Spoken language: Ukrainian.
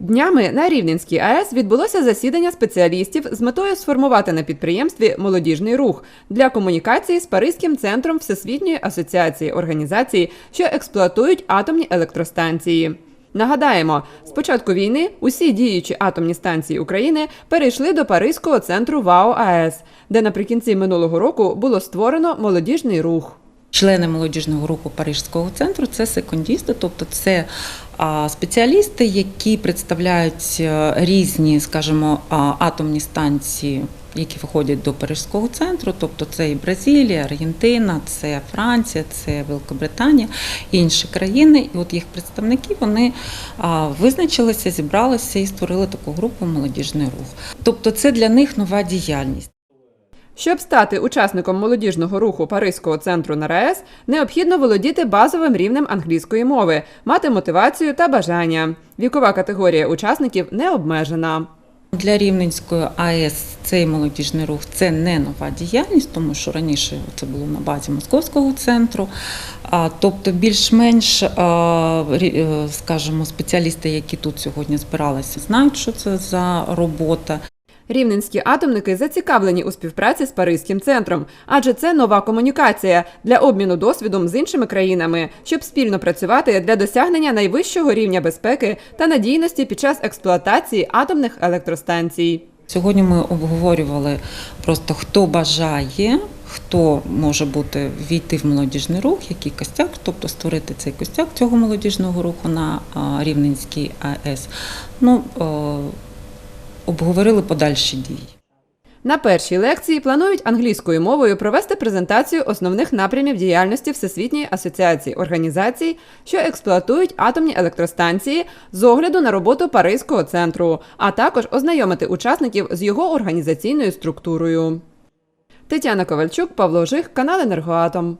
Днями на Рівненській АЕС відбулося засідання спеціалістів з метою сформувати на підприємстві молодіжний рух для комунікації з Паризьким центром Всесвітньої асоціації організацій, що експлуатують атомні електростанції. Нагадаємо, з початку війни усі діючі атомні станції України перейшли до Паризького центру ВАО АЕС, де наприкінці минулого року було створено молодіжний рух. Члени молодіжного руху Парижського центру це секундісти, тобто це спеціалісти, які представляють е, різні, скажімо, атомні станції, які входять до Парижського центру, тобто це і Бразилія, Аргентина, це Франція, це Великобританія, інші країни. І от їх представники вони визначилися, зібралися і створили таку групу молодіжний рух. Тобто, це для них нова діяльність. Щоб стати учасником молодіжного руху Паризького центру на РаЕС, необхідно володіти базовим рівнем англійської мови, мати мотивацію та бажання. Вікова категорія учасників не обмежена. Для Рівненської АЕС цей молодіжний рух це не нова діяльність, тому що раніше це було на базі московського центру. Тобто, більш-менш, е, скажімо, спеціалісти, які тут сьогодні збиралися, знають, що це за робота. Рівненські атомники зацікавлені у співпраці з Паризьким центром, адже це нова комунікація для обміну досвідом з іншими країнами, щоб спільно працювати для досягнення найвищого рівня безпеки та надійності під час експлуатації атомних електростанцій. Сьогодні ми обговорювали просто хто бажає, хто може бути війти в молодіжний рух, який костяк, тобто створити цей костяк цього молодіжного руху на Рівненській АЕС. Ну, е, обговорили подальші дії. На першій лекції планують англійською мовою провести презентацію основних напрямів діяльності Всесвітньої асоціації організацій, що експлуатують атомні електростанції з огляду на роботу Паризького центру, а також ознайомити учасників з його організаційною структурою. Тетяна Ковальчук, Павло Жих, канал Енергоатом.